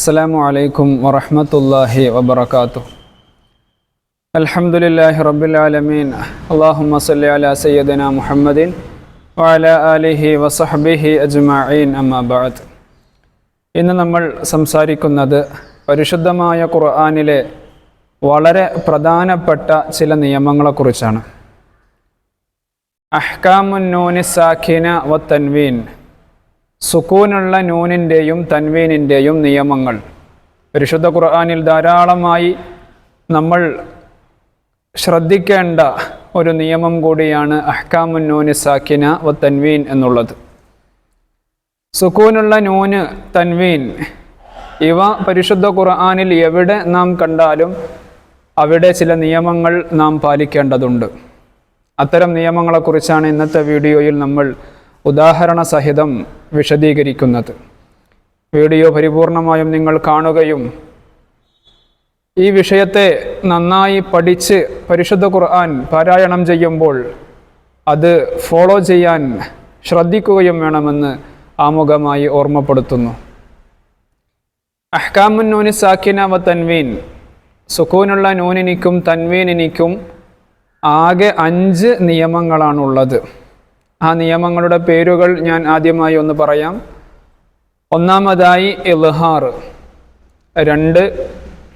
السلام عليكم ورحمة الله وبركاته الحمد لله رب العالمين اللهم صل على سيدنا محمد وعلى آله وصحبه أجمعين أما بعد ഇന്ന് നമ്മൾ സംസാരിക്കുന്നത് പരിശുദ്ധമായ ഖുർആാനിലെ വളരെ പ്രധാനപ്പെട്ട ചില നിയമങ്ങളെക്കുറിച്ചാണ് അഹ്കാമുൻ നൂനി സാഖിന വ തൻവീൻ സുക്കൂനുള്ള നൂനിന്റെയും തൻവീനിന്റെയും നിയമങ്ങൾ. പരിശുദ്ധ ഖുർആാനിൽ ധാരാളമായി നമ്മൾ ശ്രദ്ധിക്കേണ്ട ഒരു നിയമം കൂടിയാണ് അഹ്കാമുൻ നൂനി സാക്കിന വ തൻവീൻ എന്നുള്ളത്. സുക്കൂനുള്ള നൂന് തൻവീൻ ഇവ പരിശുദ്ധ ഖുർആാനിൽ എവിടെ നാം കണ്ടാലും അവിടെ ചില നിയമങ്ങൾ നാം പാലിക്കേണ്ടതുണ്ട്. അത്തരം നിയമങ്ങളെക്കുറിച്ചാണ് ഇന്നത്തെ വീഡിയോയിൽ നമ്മൾ ഉദാഹരണ സഹിതം വിശദീകരിക്കുന്നത്. വീഡിയോ പരിപൂർണമായും നിങ്ങൾ കാണുകയും ഈ വിഷയത്തെ നന്നായി പഠിച്ച് പരിശുദ്ധ ഖുർആൻ പാരായണം ചെയ്യുമ്പോൾ അത് ഫോളോ ചെയ്യാൻ ശ്രദ്ധിക്കുകയും വേണമെന്ന് ആമുഖമായി ഓർമ്മപ്പെടുത്തുന്നു. അഹ്കാമുൻ നൂനി സാക്കിന വ തൻവീൻ. സുക്കൂനുള്ള നൂനിനിക്കും തൻവീനിനിക്കും ആകെ അഞ്ച് നിയമങ്ങളാണുള്ളത്. ആ നിയമങ്ങളുടെ പേരുകൾ ഞാൻ ആദ്യമായി ഒന്ന് പറയാം. ഒന്നാമതായി ഇൽഹാർ. രണ്ട്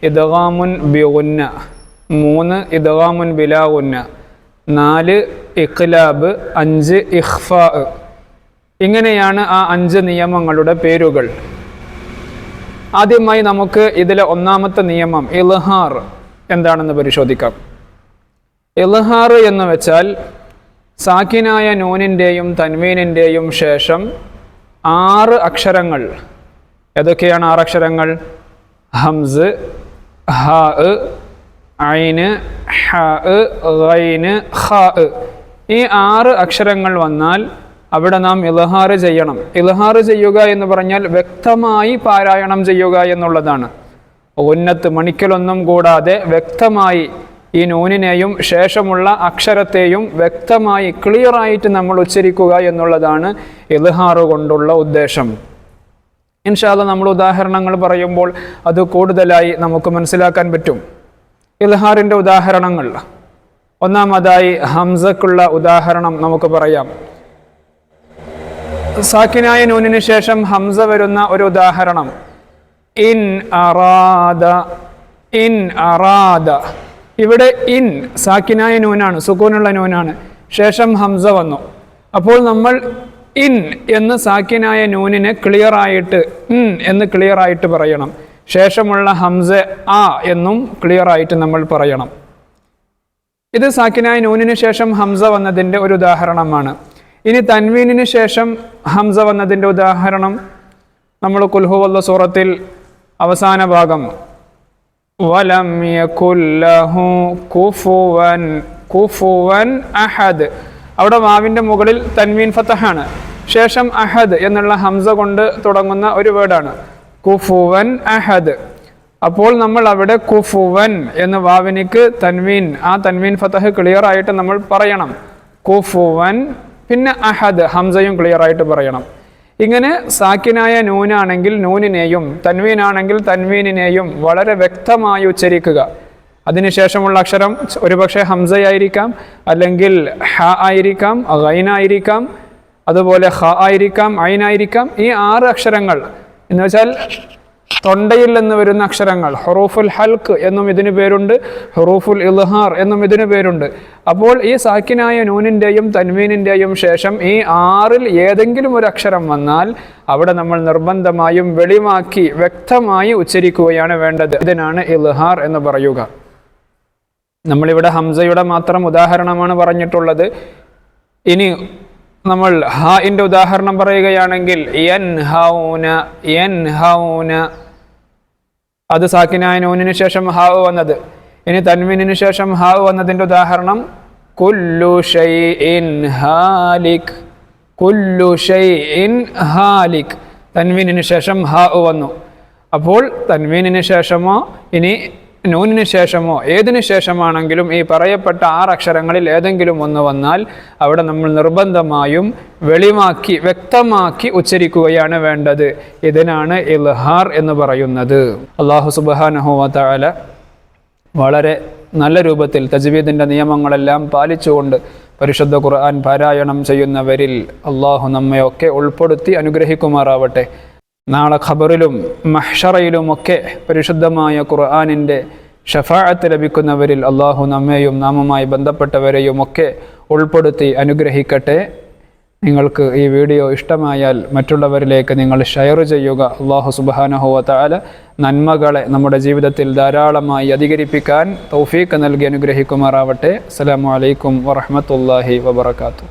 ഇദ്ഗാമുൻ ബിഗുന്ന. മൂന്ന് ഇദ്ഗാമുൻ ബിലാഗുന്ന നാല് ഇഖ്ലാബ്. അഞ്ച് ഇഖ്ഫാ. ഇങ്ങനെയാണ് ആ അഞ്ച് നിയമങ്ങളുടെ പേരുകൾ. ആദ്യമായി നമുക്ക് ഇതിലെ ഒന്നാമത്തെ നിയമം ഇൽഹാർ എന്താണെന്ന് പരിശോധിക്കാം. ഇൽഹാർ എന്ന് വെച്ചാൽ സാക്കിനായ നൂനിന്റെയും തൻവീനിന്റെയും ശേഷം ആറ് അക്ഷരങ്ങൾ. ഏതൊക്കെയാണ് ആറ് അക്ഷരങ്ങൾ? ഹംസ് ഹ ഐന് ഹ ഗൈന് ഹ ഈ ആറ് അക്ഷരങ്ങൾ വന്നാൽ അവിടെ നാം ഇൽഹാർ ചെയ്യണം. ഇൽഹാർ ചെയ്യുക എന്ന് പറഞ്ഞാൽ വ്യക്തമായി പാരായണം ചെയ്യുക എന്നുള്ളതാണ്. ഉന്നത്ത് മണിക്കലൊന്നും കൂടാതെ വ്യക്തമായി ഈ നൂനിനെയും ശേഷമുള്ള അക്ഷരത്തെയും വ്യക്തമായി ക്ലിയറായിട്ട് നമ്മൾ ഉച്ചരിക്കുക എന്നുള്ളതാണ് ഇൽഹാറു കൊണ്ടുള്ള ഉദ്ദേശം. ഇൻഷാല്ല നമ്മൾ ഉദാഹരണങ്ങൾ പറയുമ്പോൾ അത് കൂടുതലായി നമുക്ക് മനസ്സിലാക്കാൻ പറ്റും. ഇൽഹാറിന്റെ ഉദാഹരണങ്ങൾ. ഒന്നാമതായി ഹംസക്കുള്ള ഉദാഹരണം നമുക്ക് പറയാം. സാക്കിനായ നൂനിന് ശേഷം ഹംസ വരുന്ന ഒരു ഉദാഹരണം. ഇൻ അറാദ ഇൻ അറാദ. ഇവിടെ ഇൻ സാക്കിനായ നൂനാണ് സുക്കൂനുള്ള നൂനാണ്. ശേഷം ഹംസ വന്നു. അപ്പോൾ നമ്മൾ ഇൻ എന്ന് സാക്കിനായ നൂനിനെ ക്ലിയർ ആയിട്ട് ഇൻ എന്ന് ക്ലിയർ ആയിട്ട് പറയണം. ശേഷമുള്ള ഹംസ ആ എന്നും ക്ലിയർ ആയിട്ട് നമ്മൾ പറയണം. ഇത് സാക്കിനായ നൂനിന് ശേഷം ഹംസ വന്നതിന്റെ ഒരു ഉദാഹരണമാണ്. ഇനി തൻവീനിന് ശേഷം ഹംസ വന്നതിന്റെ ഉദാഹരണം നമ്മൾ കുൽഹുവല്ല സൂറത്തിൽ അവസാന ഭാഗം വലം യകുല്ലഹു കുഫുവൻ കുഫുവൻ അഹദ് അവിടെ വാവിന്റെ മുകളിൽ തൻവീൻ ഫത്തഹാണ് ശേഷം അഹദ് എന്നുള്ള ഹംസ കൊണ്ട് തുടങ്ങുന്ന ഒരു വേർഡാണ്. കുഫുവൻ അഹദ്. അപ്പോൾ നമ്മൾ അവിടെ കുഫുവൻ എന്ന വാവിനിക്ക് തൻവീൻ ആ തൻവീൻ ഫത്തഹ് ക്ലിയർ ആയിട്ട് നമ്മൾ പറയണം. കുഫുവൻ പിന്നെ അഹദ് ഹംസയും ക്ലിയർ ആയിട്ട് പറയണം. ഇങ്ങനെ സാക്കിനായ നൂനാണെങ്കിൽ നൂനിനെയും തൻവീനാണെങ്കിൽ തൻവീനിനെയും വളരെ വ്യക്തമായി ഉച്ചരിക്കുക. അതിനുശേഷമുള്ള അക്ഷരം ഒരുപക്ഷെ ഹംസയായിരിക്കാം അല്ലെങ്കിൽ ഹ ആയിരിക്കാം ആയിരിക്കാം അതുപോലെ ഹ ആയിരിക്കാം ഐനായിരിക്കാം ഈ ആറ് അക്ഷരങ്ങൾ. എന്ന് വെച്ചാൽ തൊണ്ടയിൽ നിന്ന് വരുന്ന അക്ഷരങ്ങൾ. ഹുറൂഫുൽ ഹൽക്ക് എന്നും ഇതിന് പേരുണ്ട്. ഹുറൂഫുൽ ഇൽഹാർ എന്നും ഇതിന് പേരുണ്ട്. അപ്പോൾ ഈ സാക്കിനായ നൂനിന്റെയും തൻവീനിന്റെയും ശേഷം ഈ ആറിൽ ഏതെങ്കിലും ഒരു അക്ഷരം വന്നാൽ അവിടെ നമ്മൾ നിർബന്ധമായും വെളിവാക്കി വ്യക്തമായി ഉച്ചരിക്കുകയാണ് വേണ്ടത്. ഇതിനാണ് ഇൽഹാർ എന്ന് പറയുക. നമ്മളിവിടെ ഹംസയുടെ മാത്രം ഉദാഹരണമാണ് പറഞ്ഞിട്ടുള്ളത്. ഇനി നമ്മൾ ഹാഇന്റെ ഉദാഹരണം പറയുകയാണെങ്കിൽ എൻ ഹൗന എൻ ഹൗന അത് സാക്കിനായ നൂനിന് ശേഷം ഹാവ് വന്നത്. ഇനി തൻവീനിന് ശേഷം ഹാവ് വന്നതിന്റെ ഉദാഹരണം കുല്ലു ഷൈഇൻ ഹാലിക് കുല്ലു ഷൈഇൻ ഹാലിക്. തൻവീനിന് ശേഷം ഹാവ് വന്നു. അപ്പോൾ തൻവീനിന് ശേഷമോ ഇനി നൂനിന് ശേഷമോ ഏതിനു ശേഷമാണെങ്കിലും ഈ പറയപ്പെട്ട ആറ് അക്ഷരങ്ങളിൽ ഏതെങ്കിലും ഒന്ന് വന്നാൽ അവിടെ നമ്മൾ നിർബന്ധമായും വെളിവാക്കി വ്യക്തമാക്കി ഉച്ചരിക്കുകയാണ് വേണ്ടത്. ഇതിനാണ് ഇൽഹാർ എന്ന് പറയുന്നത്. അള്ളാഹു സുബാനഹുല വളരെ നല്ല രൂപത്തിൽ തജ്വീദിന്റെ നിയമങ്ങളെല്ലാം പാലിച്ചുകൊണ്ട് പരിശുദ്ധ ഖുർആൻ പാരായണം ചെയ്യുന്നവരിൽ അള്ളാഹു നമ്മയൊക്കെ ഉൾപ്പെടുത്തി അനുഗ്രഹിക്കുമാറാവട്ടെ. നാളെ ഖബറിലും മഹ്ഷറയിലുമൊക്കെ പരിശുദ്ധമായ ഖുർആാനിന്റെ ഷഫാഅത്ത് ലഭിക്കുന്നവരിൽ അള്ളാഹു നമ്മെയും നാമുമായി ബന്ധപ്പെട്ടവരെയും ഒക്കെ ഉൾപ്പെടുത്തി അനുഗ്രഹിക്കട്ടെ. നിങ്ങൾക്ക് ഈ വീഡിയോ ഇഷ്ടമായാൽ മറ്റുള്ളവരിലേക്ക് നിങ്ങൾ ഷെയർ ചെയ്യുക. അള്ളാഹു സുബാനഹുവ താല നന്മകളെ നമ്മുടെ ജീവിതത്തിൽ ധാരാളമായി അധികരിപ്പിക്കാൻ തൗഫീക്ക് നൽകി അനുഗ്രഹിക്കുമാറാവട്ടെ. അസ്സാം വലൈക്കും വറഹമത്തല്ലാഹി വബർക്കാത്തു